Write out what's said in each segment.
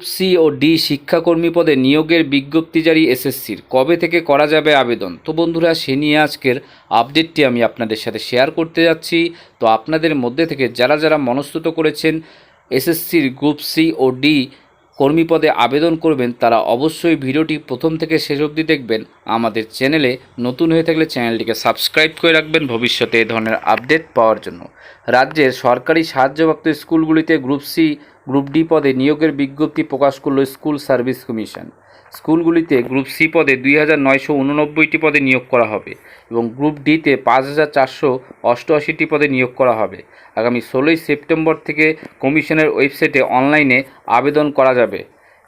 Group C ও D শিক্ষাকর্মী পদে নিয়োগের বিজ্ঞপ্তি জারি এসএসসির। কবে থেকে করা যাবে আবেদন? তো বন্ধুরা, সে নিয়ে আজকের আপডেটটি আমি আপনাদের সাথে শেয়ার করতে যাচ্ছি। তো আপনাদের মধ্যে থেকে যারা যারা মনস্তুত করেছেন এসএসসির গ্রুপ সি ও ডি কর্মী পদে আবেদন করবেন, তারা অবশ্যই ভিডিওটি প্রথম থেকে শেষ অবধি দেখবেন। আমাদের চ্যানেলে নতুন হয়ে থাকলে চ্যানেলটিকে সাবস্ক্রাইব করে রাখবেন ভবিষ্যতে এ ধরনের আপডেট পাওয়ার জন্য। রাজ্যের সরকারি সাহায্যপ্রাপ্ত স্কুলগুলিতে গ্রুপ সি গ্রুপ ডি পদে নিয়োগের বিজ্ঞপ্তি প্রকাশ করল স্কুল সার্ভিস কমিশন। স্কুলগুলিতে গ্রুপ সি পদে দুই হাজার নয়শো উননব্বইটি পদে নিয়োগ করা হবে এবং গ্রুপ ডিতে পাঁচ হাজার চারশো অষ্টআশিটি পদে নিয়োগ করা হবে। আগামী ষোলোই সেপ্টেম্বর থেকে কমিশনের ওয়েবসাইটে অনলাইনে আবেদন করা যাবে।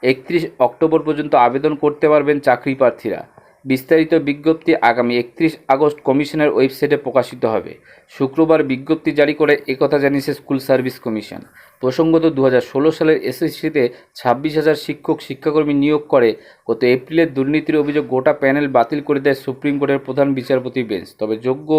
একত্রিশ অক্টোবর পর্যন্ত আবেদন করতে পারবেন চাকরি প্রার্থীরা বিস্তারিত বিজ্ঞপ্তি আগামী একত্রিশ আগস্ট কমিশনের ওয়েবসাইটে প্রকাশিত হবে। শুক্রবার বিজ্ঞপ্তি জারি করে একথা জানিয়েছে স্কুল সার্ভিস কমিশন। প্রসঙ্গত দু হাজার ষোলো সালের এসএসসিতে ছাব্বিশ হাজার শিক্ষক শিক্ষাকর্মী নিয়োগ করে। গত এপ্রিলের দুর্নীতির অভিযোগ গোটা প্যানেল বাতিল করে দেয় সুপ্রিম কোর্টের প্রধান বিচারপতি বেঞ্চ। তবে যোগ্য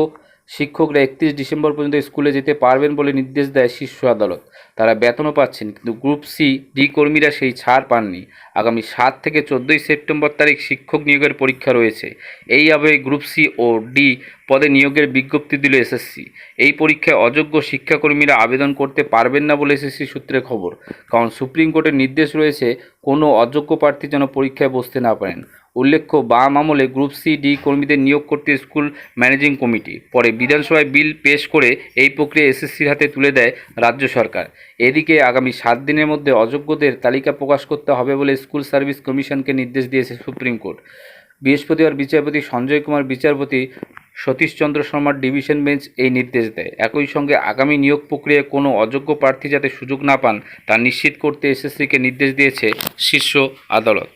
শিক্ষকরা একত্রিশ ডিসেম্বর পর্যন্ত স্কুলে যেতে পারবেন বলে নির্দেশ দেয় শীর্ষ আদালত। তারা বেতনও পাচ্ছেন, কিন্তু গ্রুপ সি ডি কর্মীরা সেই ছাড় পাননি। আগামী সাত থেকে চোদ্দোই সেপ্টেম্বর তারিখ শিক্ষক নিয়োগের পরীক্ষা রয়েছে। এই আবহে গ্রুপ সি ও ডি পদে নিয়োগের বিজ্ঞপ্তি দিল এসএসসি। এই পরীক্ষায় অযোগ্য শিক্ষাকর্মীরা আবেদন করতে পারবেন না বলে এসএসসি সূত্রে খবর। কারণ সুপ্রিম কোর্টের নির্দেশ রয়েছে, কোনো অযোগ্য প্রার্থী যেন পরীক্ষায় বসতে না পারেন। উল্লেখ্য, বাম আমলে গ্রুপ সি ডি কর্মীদের নিয়োগ করতে স্কুল ম্যানেজিং কমিটি, পরে বিধানসভায় বিল পেশ করে এই প্রক্রিয়া এসএসসির হাতে তুলে দেয় রাজ্য সরকার। এদিকে আগামী সাত দিনের মধ্যে অযোগ্যদের তালিকা প্রকাশ করতে হবে বলে স্কুল সার্ভিস কমিশনকে নির্দেশ দিয়েছে সুপ্রিম কোর্ট। বৃহস্পতিবার বিচারপতি সঞ্জয় কুমার, বিচারপতি সতীশচন্দ্র শর্মার ডিভিশন বেঞ্চ এই নির্দেশ দেয়। একই সঙ্গে আগামী নিয়োগ প্রক্রিয়ায় কোনো অযোগ্য প্রার্থী যাতে সুযোগ না পান, তা নিশ্চিত করতে এসএসসিকে নির্দেশ দিয়েছে শীর্ষ আদালত।